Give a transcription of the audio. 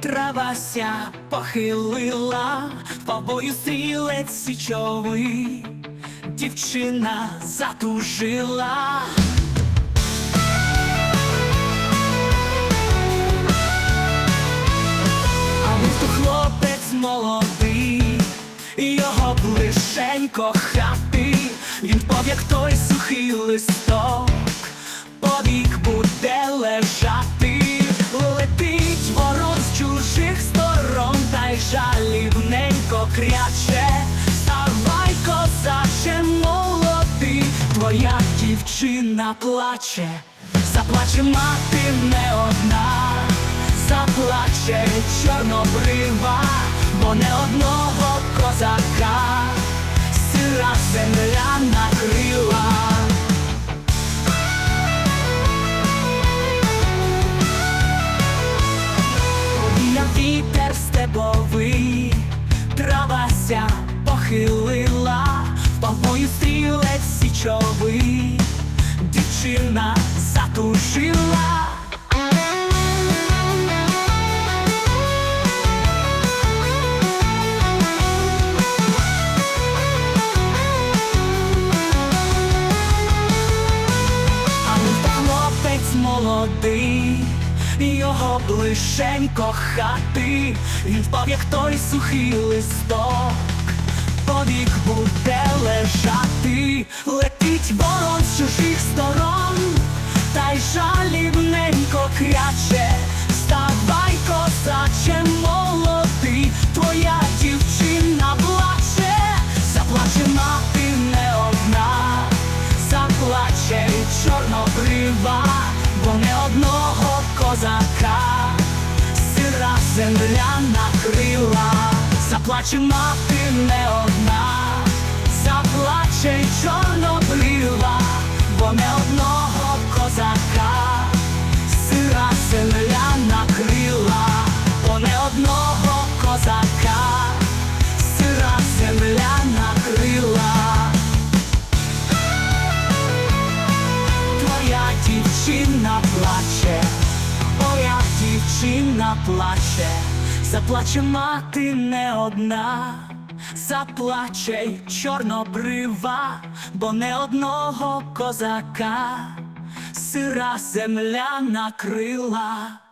Травася похилила, побою стрілець січовий, дівчина затужила. А місто хлопець молодий, його блишенько хати, він як той сухий листок, жалібненько кряче, Ставай, козаче молодий, твоя дівчина плаче, заплаче мати не одна. Заплаче чорнобрива, бо не одного козака. Сира земля накрила. Похилила, павою стрілець січовий, дівчина затушила. Молодий, його блишенько хати, він впав, як той сухий листок, повік буде лежати, летить ворон з чужих сторон, та й жалібненько кряче, вставай, козаче молодий, твоя дівчина плаче, заплаче мати не одна. Заплаче чорнобрива, бо не одного козака. Сира земля накрила, заплаче мати не одна, заплаче чорнобрива, бо не одного козака. Сира земля накрила, бо не одного козака. Сира земля накрила. Твоя дівчина плаче, моя дівчина плаче, заплаче мати не одна, заплаче й чорнобрива, бо не одного козака сира земля накрила.